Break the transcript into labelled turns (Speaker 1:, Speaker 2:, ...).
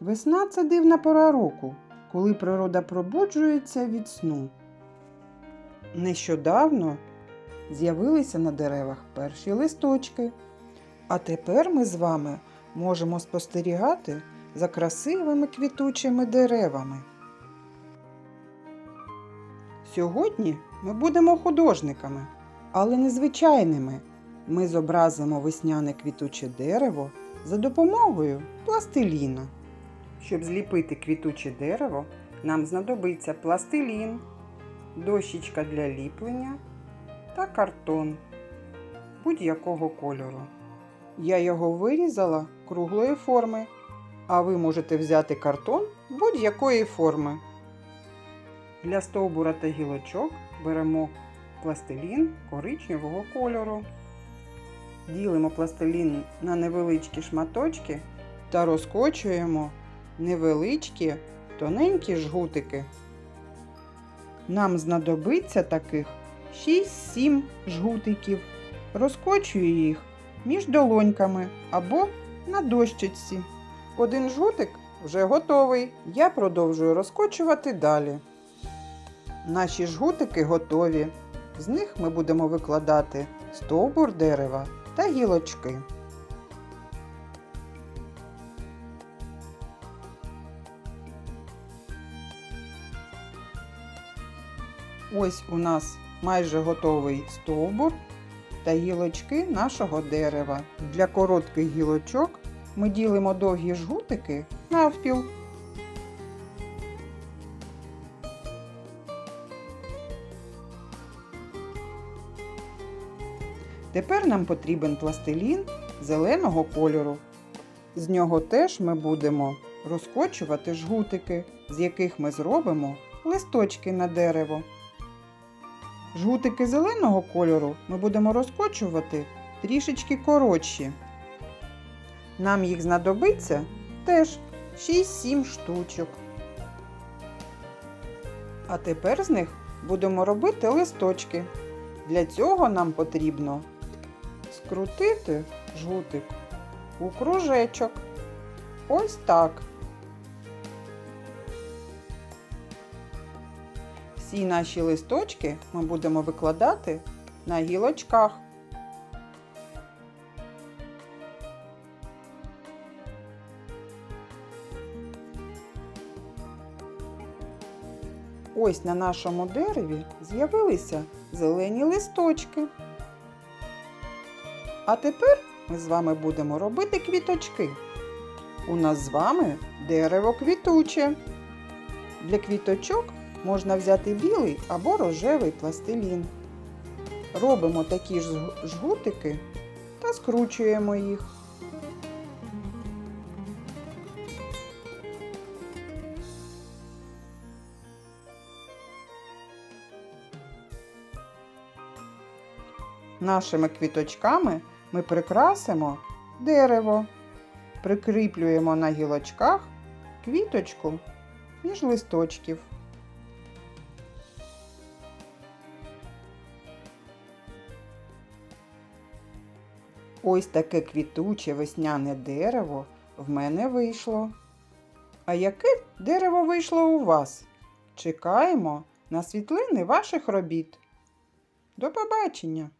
Speaker 1: Весна це дивна пора року, коли природа пробуджується від сну. Нещодавно з'явилися на деревах перші листочки, а тепер ми з вами можемо спостерігати за красивими квітучими деревами. Сьогодні ми будемо художниками, але не звичайними. Ми зобразимо весняне квітуче дерево за допомогою пластиліна. Щоб зліпити квітуче дерево, нам знадобиться пластилін, дощечка для ліплення та картон будь-якого кольору. Я його вирізала круглої форми, а ви можете взяти картон будь-якої форми. Для стовбура та гілочок беремо пластилін коричневого кольору. Ділимо пластилін на невеличкі шматочки та розкочуємо невеличкі тоненькі жгутики. Нам знадобиться таких 6-7 жгутиків. Розкочую їх між долоньками або на дощечці. Один жгутик вже готовий. Я продовжую розкочувати далі. Наші жгутики готові. З них ми будемо викладати стовбур дерева та гілочки. Ось у нас майже готовий стовбур та гілочки нашого дерева. Для коротких гілочок ми ділимо довгі жгутики навпіл. Тепер нам потрібен пластилін зеленого кольору. З нього теж ми будемо розкочувати жгутики, з яких ми зробимо листочки на дерево. Жгутики зеленого кольору ми будемо розкочувати трішечки коротші. Нам їх знадобиться теж 6-7 штучок. А тепер з них будемо робити листочки. Для цього нам потрібно скрутити жгутик у кружечок. Ось так. Всі наші листочки ми будемо викладати на гілочках. Ось на нашому дереві з'явилися зелені листочки. А тепер ми з вами будемо робити квіточки. У нас з вами дерево квітуче. Для квіточок можна взяти білий або рожевий пластилін. Робимо такі ж жгутики та скручуємо їх. Нашими квіточками ми прикрасимо дерево. Прикріплюємо на гілочках квіточку між листочків. Ось таке квітуче весняне дерево в мене вийшло. А яке дерево вийшло у вас? Чекаємо на світлини ваших робіт. До побачення!